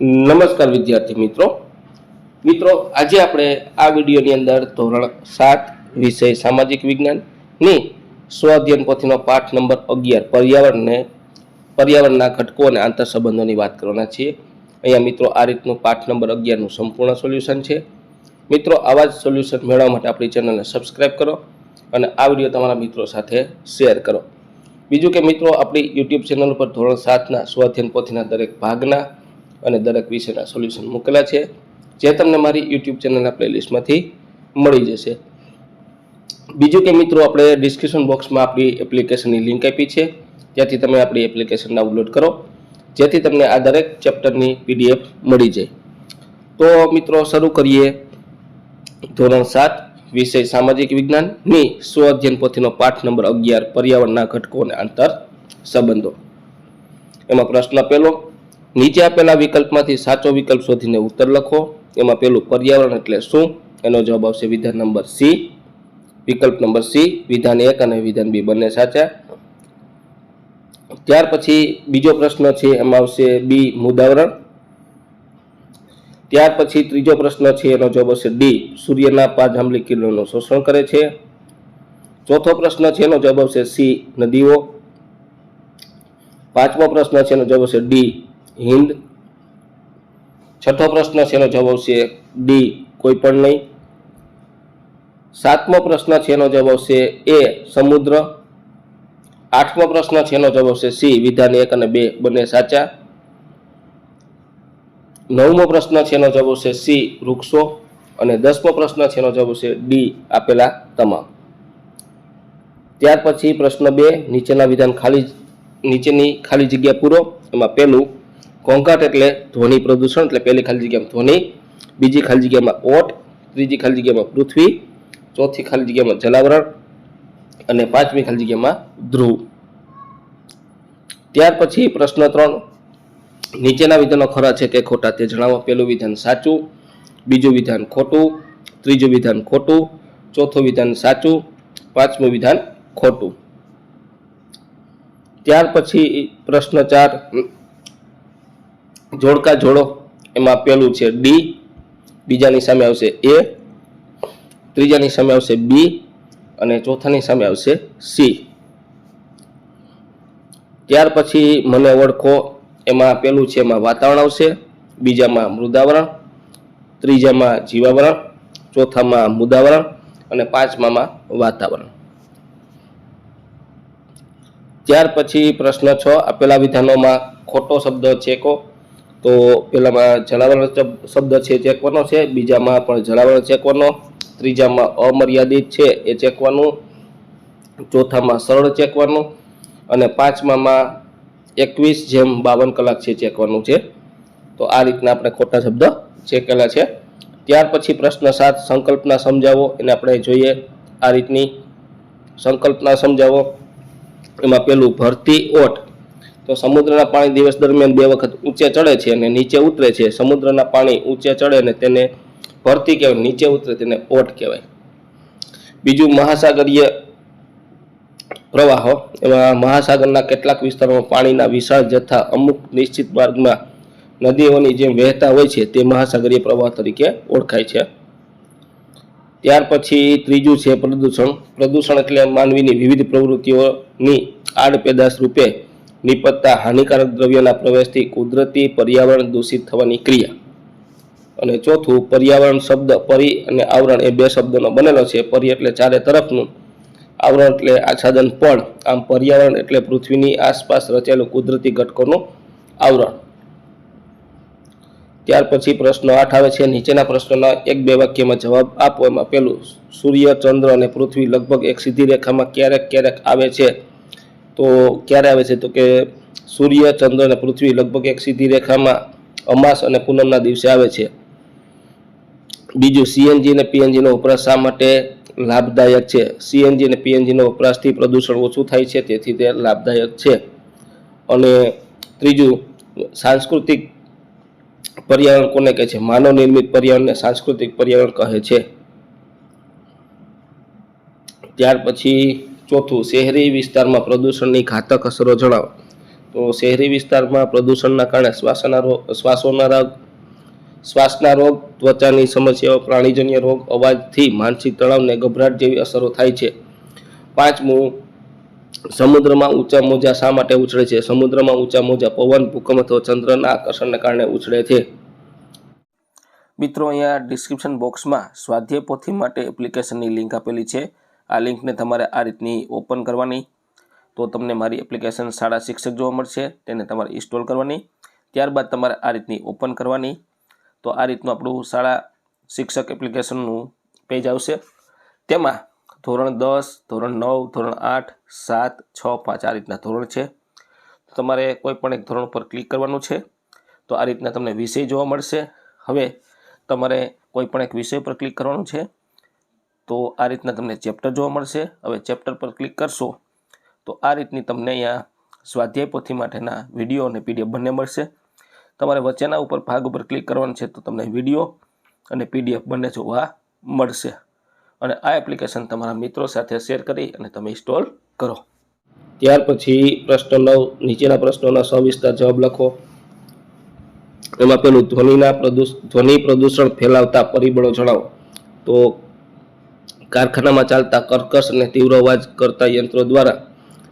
નમસ્કાર વિદ્યાર્થી મિત્રો. મિત્રો, આજે આપણે આ વિડીયોની અંદર ધોરણ સાત વિષય સામાજિક વિજ્ઞાનની સ્વ અધ્યયન પોથીનો પાઠ નંબર અગિયાર, પર્યાવરણને, પર્યાવરણના ઘટકો અને આંતર સંબંધોની વાત કરવાના છીએ. અહીંયા મિત્રો, આ રીતનું પાઠ નંબર અગિયારનું સંપૂર્ણ સોલ્યુશન છે. મિત્રો, આવા જ સોલ્યુશન મેળવવા માટે આપણી ચેનલને સબસ્ક્રાઇબ કરો અને આ વીડિયો તમારા મિત્રો સાથે શેર કરો. બીજું કે મિત્રો, આપણી યુટ્યુબ ચેનલ ઉપર ધોરણ સાતના સ્વ અધ્યયન પોથીના દરેક ભાગના અને દરેક વિષયના સોલ્યુશન મૂકેલા છે, જે તમને મારી યુટ્યુબ ચેનલના પ્લેલિસ્ટમાંથી મળી જશે. બીજું કે મિત્રો, આપણે ડિસ્ક્રિપ્શન બોક્સમાં આપણી એપ્લિકેશનની લિંક આપી છે. જેથી તમે આપણી એપ્લિકેશન ડાઉનલોડ કરો, જેથી તમને આ દરેક ચેપ્ટરની પીડીએફ મળી જાય. તો મિત્રો, શરૂ કરીએ. ધોરણ સાત, વિષય સામાજિક વિજ્ઞાનની સ્વ અધ્યયન પોથીનો પાઠ નંબર અગિયાર, પર્યાવરણના ઘટકો અને આંતર સંબંધો. એમાં પ્રશ્ન પહેલો નીચે આપેલા વિકલ્પમાંથી સાચો વિકલ્પ શોધીને ઉત્તર લખો. એમાં પેલું પર્યાવરણ એટલે શું? એનો જવાબ આવશે વિધાન નંબર સી. વિકલ્પ નંબર સી, વિધાન એક અને વિધાન બી બંને સાચા. ત્યાર પછી બીજો પ્રશ્ન છે, એમાં આવશે બી મુદાવરણ ત્યાર પછી ત્રીજો પ્રશ્ન છે, એનો જવાબ આવશે ડી, સૂર્યના પાંચ જાંબલી કિરણોનું શોષણ કરે છે. ચોથો પ્રશ્ન છે, એનો જવાબ આવશે સી, નદીઓ. પાંચમો પ્રશ્ન છે, એનો જવાબ આવશે ડી હિન્દ. છઠ્ઠો પ્રશ્ન છે એનો જવાબ આવશે ડી કોઈ પણ નહીં. સાતમો પ્રશ્ન છે એનો જવાબ આવશે એ સમુદ્ર. આઠમો પ્રશ્ન છે એનો જવાબ આવશે સી વિધાન એક અને બે બંને સાચા. નવમો પ્રશ્ન છે એનો જવાબ આવશે સી વૃક્ષો. અને દસમો પ્રશ્ન છે એનો જવાબ આવશે ડી આપેલા તમામ. ત્યાર પછી પ્રશ્ન બે, નીચેના વિધાન ખાલી નીચેની ખાલી જગ્યા પૂરો. એમાં પહેલું ઘોંઘાટ એટલે ધ્વનિ પ્રદૂષણ, એટલે પહેલી ખાલી જગ્યામાં ધ્વનિ, બીજી ખાલી જગ્યામાં ઓટ, ત્રીજી ખાલી જગ્યામાં પૃથ્વી, ચોથી ખાલી જગ્યામાં જલાવરણ અને પાંચમી ખાલી જગ્યામાં ધ્રુવ. ત્યાર પછી પ્રશ્ન ત્રણ. નીચેના વિધાનો ખરા છે કે ખોટા? તે જણાવો. પહેલું વિધાન સાચું, બીજું વિધાન ખોટું, ત્રીજું વિધાન ખોટું, ચોથું વિધાન સાચું, પાંચમું વિધાન ખોટું. ત્યાર પછી પ્રશ્ન ચાર. જોડકા જોડો, એમાં પહેલું છે ડી બીજાની સામે આવશે એ ત્રીજાની સામે આવશે બી અને ચોથાની સામે આવશે સી ત્યાર પછી મને ઓળખો, એમાં પેલું છે એમાં વાતાવરણ આવશે, બીજામાં મૃદાવરણ, ત્રીજામાં જીવાવરણ, ચોથામાં મુદાવરણ અને પાંચમામાં વાતાવરણ. ત્યાર પછી પ્રશ્ન છ, આપેલા વિધાનોમાં ખોટો શબ્દ ચેકો તો પેલામાં જલાવરણ શબ્દ છે ચેકવાનો છે, બીજામાં પણ જલાવરણ ચેકવાનો, ત્રીજામાં અમર્યાદિત છે એ ચેકવાનું, ચોથામાં સરળ ચેકવાનું અને પાંચમામાં એકવીસ જેમ બાવન કલાક છે ચેકવાનું છે. તો આ રીતના આપણે ખોટા શબ્દ ચેકેલા છે. ત્યાર પછી પ્રશ્ન સાત, સંકલ્પના સમજાવો, એને આપણે જોઈએ આ રીતની. સંકલ્પના સમજાવો. એમાં પેલું ભરતી ઓટ તો સમુદ્રના પાણી દિવસ દરમિયાન બે વખત ઊંચે ચડે છે અને નીચે ઉતરે છે. સમુદ્રના પાણી ઊંચે ચડે ને તેને ભરતી કહેવાય, નીચે ઉતરે તેને ઓટ કહેવાય. બીજું મહાસાગરીય પ્રવાહો, એમાં મહાસાગરના કેટલાક વિસ્તારોમાં પાણીના વિશાળ જથ્થા અમુક નિશ્ચિત માર્ગમાં નદીઓની જેમ વહેતા હોય છે, તે મહાસાગરીય પ્રવાહ તરીકે ઓળખાય છે. ત્યાર પછી ત્રીજું છે પ્રદૂષણ. પ્રદૂષણ એટલે માનવીની વિવિધ પ્રવૃત્તિઓની આડપેદાશ રૂપે નિપજતા હાનિકારક દ્રવ્યના પ્રવેશથી કુદરતી પર્યાવરણ દૂષિત થવાની ક્રિયા. અને ચોથું, પર્યાવરણ શબ્દ પરી અને આવરણ એ બે શબ્દોનો બનેલો છે. પરી એટલે ચારે તરફનું. આવરણ એટલે આચ્છાદન પણ. આમ પર્યાવરણ એટલે પૃથ્વીની આસપાસ રચેલું કુદરતી ઘટકોનું આવરણ. ત્યાર પછી પ્રશ્ન આઠ આવે છે. નીચેના પ્રશ્નોના એક બે વાક્યમાં જવાબ આપો. એમાં પેલું, સૂર્ય, ચંદ્ર અને પૃથ્વી લગભગ એક સીધી રેખામાં ક્યારેક ક્યારેક આવે છે. તો ક્યારે આવે છે? તો કે સૂર્ય, ચંદ્ર અને પૃથ્વી લગભગ એક સીધી રેખામાં અમાસ અને પૂનમના દિવસે આવે છે. બીજું સીએનજી અને પીએનજીનો વપરાશ શા માટે લાભદાયક છે? સીએનજી અને પીએનજીનો વપરાશથી પ્રદૂષણ ઓછું થાય છે, તેથી તે લાભદાયક છે. અને ત્રીજું, સાંસ્કૃતિક પર્યાવરણ કોને કહે છે? માનવ નિર્મિત પર્યાવરણને સાંસ્કૃતિક પર્યાવરણ કહે છે. ત્યાર પછી ચોથું, શહેરી વિસ્તારમાં પ્રદૂષણની ઘાતક અસરો જણાવો. તો શહેરી વિસ્તારમાં પ્રદૂષણના કારણે શ્વાસના રોગ શ્વાસોના રોગ, શ્વાસના રોગ, ત્વચાની સમસ્યાઓ, પ્રાણીજન્ય રોગ, અવાજથી માનસિક તણાવ અને ગભરાટ જેવી અસરો થાય છે. પાંચમું, સમુદ્રમાં ઊંચા મોજા શા માટે ઉછળે છે? સમુદ્રમાં ઊંચા મોજા પવન, ભૂકંપ અથવા ચંદ્રના આકર્ષણને કારણે ઉછળે છે. મિત્રો, અહીંયા ડિસ્ક્રિપ્શન બોક્સમાં સ્વાધ્યાય પોથી માટે એપ્લિકેશનની લિંક આપેલી છે. આ લિંકને તમારે આ રીતની ઓપન કરવાની. તો તમને મારી એપ્લિકેશન શાળા શિક્ષક જોવા મળશે, તેને તમારે ઇન્સ્ટોલ કરવાની. ત્યારબાદ તમારે આ રીતની ઓપન કરવાની. તો આ રીતનું આપણું શાળા શિક્ષક એપ્લિકેશનનું પેજ આવશે. તેમાં ધોરણ દસ, ધોરણ નવ, ધોરણ આઠ, સાત, છ, પાંચ આ રીતના ધોરણ છે. તમારે કોઈ પણ એક ધોરણ પર ક્લિક કરવાનું છે. તો આ રીતના તમને વિષય જોવા મળશે. હવે તમારે કોઈ પણ એક વિષય પર ક્લિક કરવાનું છે. તો આ રીતના તમને ચેપ્ટર જોવા મળશે. હવે ચેપ્ટર પર ક્લિક કરશો તો આ રીતની તમને અહીંયા સ્વાધ્યાય પોથી માટેના વીડિયો અને પીડીએફ બંને મળશે. તમારે વચ્ચેના ઉપર ભાગ ઉપર ક્લિક કરવાનું છે તો તમને વીડિયો અને પીડીએફ બંને જોવા મળશે. અને આ એપ્લિકેશન તમારા મિત્રો સાથે શેર કરી અને તમે ઇન્સ્ટોલ કરો. ત્યાર પછી પ્રશ્ન નવ નીચેના પ્રશ્નોના સવિસ્તાર જવાબ લખો. એમાં પેલું ધ્વનિના પ્રદૂષ, ધ્વનિ પ્રદૂષણ ફેલાવતા પરિબળો જણાવો. તો કારખાનામાં ચાલતા કર્કશ અને તીવ્ર અવાજ કરતા યંત્રો દ્વારા,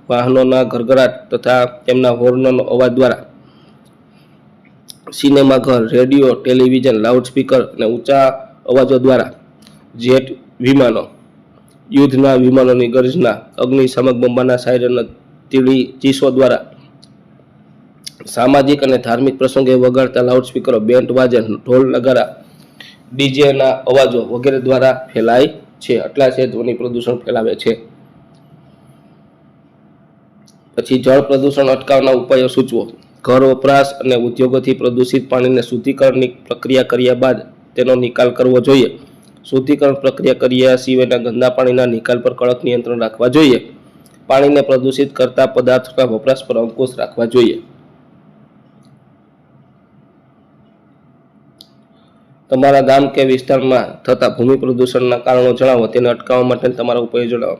વાહનોના ઘરઘરાટ તથા તેમના હોર્નનો અવાજ દ્વારા સિનેમાઘર રેડિયો, ટેલિવિઝન, લાઉડસ્પીકર અને ઊંચા અવાજો દ્વારા, જેટ વિમાનો, યુદ્ધના વિમાનોની ગર્જના અગ્નિશામક બંબાના સાયરન તીડી ચીસો દ્વારા, સામાજિક અને ધાર્મિક પ્રસંગે વગાડતા લાઉડસ્પીકરો, બેન્ડ વાજન, ઢોલ નગારા, ડીજેના અવાજો વગેરે દ્વારા ફેલાય છે આટલા છે, ધ્વનિ પ્રદૂષણ ફેલાવે છે. પછી જળ પ્રદૂષણ અટકાવના ઉપાયો સૂચવો. ઘર વપરાશ અને ઉદ્યોગોથી પ્રદૂષિત પાણીને શુદ્ધિકરણની પ્રક્રિયા કર્યા બાદ તેનો નિકાલ કરવો જોઈએ. શુદ્ધિકરણ પ્રક્રિયા કર્યા સિવાયના ગંદા પાણીના નિકાલ પર કડક નિયંત્રણ રાખવા જોઈએ. પાણીને પ્રદૂષિત કરતા પદાર્થોના વપરાશ પર અંકુશ રાખવા જોઈએ. તમારા ગામ કે વિસ્તારમાં થતા ભૂમિ પ્રદૂષણના કારણો જણાવો, તેને અટકાવવા માટે તમારા ઉપાયો જણાવો.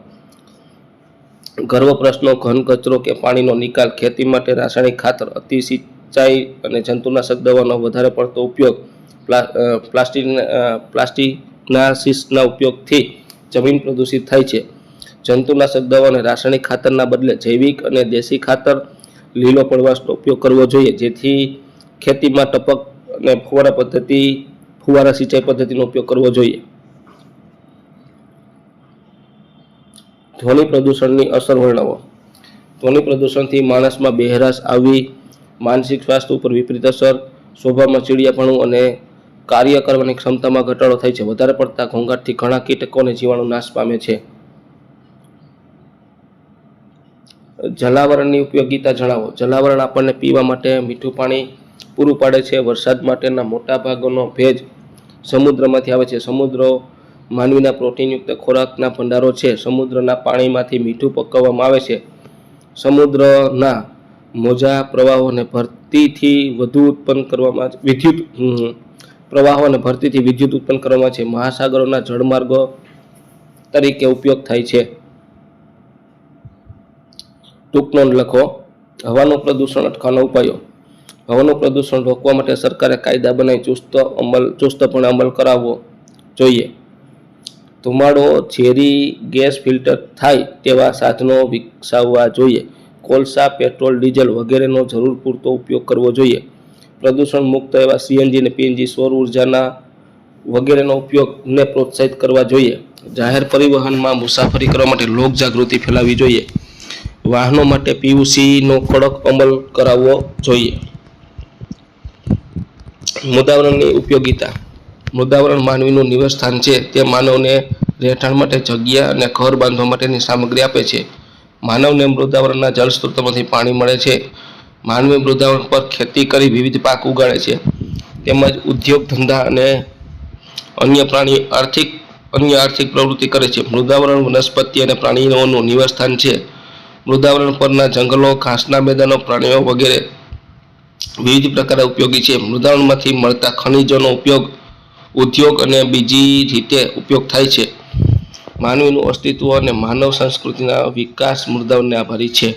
ગર્વ પ્રશ્નો ઘન કચરો કે પાણીનો નિકાલ ખેતી માટે રાસાયણિક ખાતર, અતિ સિંચાઈ અને જંતુનાશક દવાનો વધારે પડતો ઉપયોગ પ્લાસ્ટિક પ્લાસ્ટિકનાશિસના ઉપયોગથી જમીન પ્રદૂષિત થાય છે. જંતુનાશક દવાને રાસાયણિક ખાતરના બદલે જૈવિક અને દેશી ખાતર, લીલો પડવાશનો ઉપયોગ કરવો જોઈએ, જેથી ખેતીમાં ટપક અને ફુવારા પદ્ધતિ ફુવારા સિંચાઈ પદ્ધતિનો ઉપયોગ કરવો જોઈએ. ધ્વનિ પ્રદૂષણની અસર વર્ણવો. ધ્વનિ પ્રદૂષણથી માણસમાં બહેરાશ આવી, માનસિક સ્વાસ્થ્ય ઉપર વિપરીત અસર સ્વભાવમાં ચીડિયાપણું અને કાર્ય કરવાની ક્ષમતામાં ઘટાડો થાય છે. વધારે પડતા ઘોંઘાટથી ઘણા કીટકો અને જીવાણુ નાશ પામે છે. જલાવરણની ઉપયોગિતા જણાવો. જલાવરણ આપણને પીવા માટે મીઠું પાણી પૂરું પાડે છે. વરસાદ માટેના મોટા ભાગોનો ભેજ સમુદ્રમાંથી આવે છે. સમુદ્રો માનવીના પ્રોટીનયુક્ત ખોરાકના ભંડારો છે. સમુદ્રના પાણીમાંથી મીઠું પકવવામાં આવે છે. સમુદ્રના મોજા પ્રવાહોને ભરતીથી વધુ ઉત્પન્ન કરવામાં વિદ્યુત પ્રવાહોને ભરતીથી વિદ્યુત ઉત્પન્ન કરવામાં છે. મહાસાગરોના જળમાર્ગો તરીકે ઉપયોગ થાય છે. ટૂંક નોંધ લખો. હવાનું પ્રદૂષણ અટકાવવાના ઉપાયો. હવાનું પ્રદૂષણ રોકવા માટે સરકારે કાયદા બનાવી ચુસ્ત અમલ, ચુસ્તપણે અમલ કરાવવો જોઈએ. ધુમાડો, ઝેરી ગેસ ફિલ્ટર થાય તેવા સાધનો વિકસાવવા જોઈએ. કોલસા, પેટ્રોલ, ડીઝલ વગેરેનો જરૂર પૂરતો ઉપયોગ કરવો જોઈએ. પ્રદૂષણ મુક્ત એવા સીએનજી અને પીએનજી સૌર ઉર્જાના વગેરેનો ઉપયોગને પ્રોત્સાહિત કરવા જોઈએ. જાહેર પરિવહનમાં મુસાફરી કરવા માટે લોક જાગૃતિ ફેલાવવી જોઈએ. વાહનો માટે પીયુસીનો કડક અમલ કરાવવો જોઈએ. મૃદાવરણની ઉપયોગિતા. મૃદાવરણ માનવીનું નિવાસસ્થાન છે. તે માનવને રહેઠાણ માટે જગ્યા અને ઘર બાંધવા માટેની સામગ્રી આપે છે. માનવને મૃદાવરણના જળ સ્ત્રોતોમાંથી પાણી મળે છે. માનવી મૃદાવરણ પર ખેતી કરી વિવિધ પાક ઉગાડે છે. તેમજ ઉદ્યોગ ધંધા અને અન્ય પ્રાણી આર્થિક, અન્ય આર્થિક પ્રવૃત્તિ કરે છે. મૃદાવરણ વનસ્પતિ અને પ્રાણીઓનું નિવાસસ્થાન છે. મૃદાવરણ પરના જંગલો, ઘાસના મેદાનો, પ્રાણીઓ વગેરે વિવિધ પ્રકારે ઉપયોગી છે. મૃદાવરણમાંથી મળતા ખનિજોનો ઉપયોગ ઉદ્યોગ અને બીજી રીતે ઉપયોગ થાય છે. માનવીનું અસ્તિત્વ અને માનવ સંસ્કૃતિના વિકાસ મૃદાવરણને આભારી છે.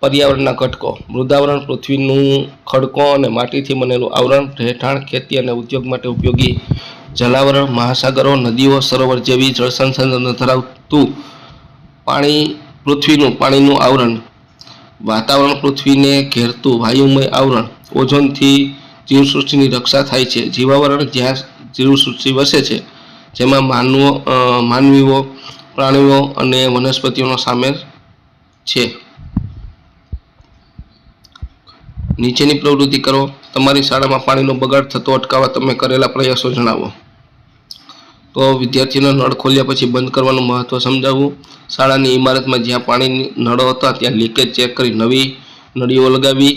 પર્યાવરણના ઘટકો. મૃદાવરણ પૃથ્વીનું ખડકો અને માટીથી બનેલું આવરણ, રહેઠાણ, ખેતી અને ઉદ્યોગ માટે ઉપયોગી. જલાવરણ, મહાસાગરો, નદીઓ, સરોવર જેવી જળ સંસાધનો ધરાવતું પાણી, પૃથ્વીનું પાણીનું આવરણ. વાતાવરણ પૃથ્વીને ઘેરતું વાયુમય આવરણ ઓઝોનથી જીવસૃષ્ટિની રક્ષા થાય છે. જીવાવરણ જ્યાં જીવસૃષ્ટિ વસે છે, જેમાં માનવો માનવીઓ, પ્રાણીઓ અને વનસ્પતિઓનો સામેલ છે. નીચેની પ્રવૃત્તિ કરો. તમારી શાળામાં પાણીનો બગાડ થતો અટકાવવા તમે કરેલા પ્રયાસો જણાવો. તો વિદ્યાર્થીઓનો નળ ખોલ્યા પછી બંધ કરવાનું મહત્વ સમજાવવું. શાળાની ઇમારતમાં જ્યાં પાણીની નળો હતા, ત્યાં લીકેજ ચેક કરી નવી નળીઓ લગાવી.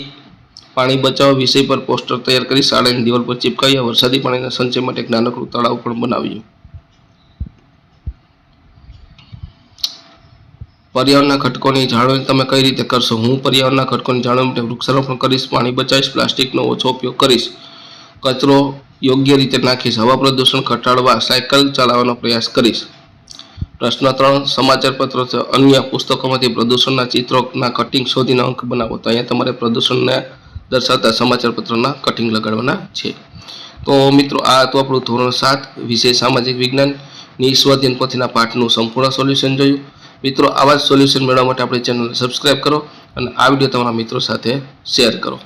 પાણી બચાવ વિષય પર પોસ્ટર તૈયાર કરી શાળાની દિવાલ પર ચીપકાવ્યા વરસાદી પાણીના સંચય માટે એક નાનકડું તળાવ પણ બનાવ્યું. પર્યાવરણના ઘટકોની જાળવણી તમે કઈ રીતે કરશો? હું પર્યાવરણના ઘટકોની જાળવણી માટે વૃક્ષારોપણ કરીશ, પાણી બચાવીશ, પ્લાસ્ટિકનો ઓછો ઉપયોગ કરીશ. કચરો યોગ્ય રીતે નાખીશ. હવા પ્રદૂષણ ઘટાડવા સાયકલ ચલાવવાનો પ્રયાસ કરીશ. પ્રશ્ન ત્રણ, સમાચાર પત્રો અન્ય પુસ્તકોમાંથી પ્રદૂષણના ચિત્રોના કટિંગ શોધીને અંક બનાવો. તો અહીંયા તમારે પ્રદૂષણને દર્શાવતા સમાચાર પત્રોના કટિંગ લગાડવાના છે. તો મિત્રો, આ હતું આપણું ધોરણ સાત, વિષય સામાજિક વિજ્ઞાનની સ્વધ્યન પોથીના પાઠનું સંપૂર્ણ સોલ્યુશન જોયું. મિત્રો, આવા જ સોલ્યુશન મેળવવા માટે આપણી ચેનલને સબસ્ક્રાઈબ કરો અને આ વીડિયો તમારા મિત્રો સાથે શેર કરો.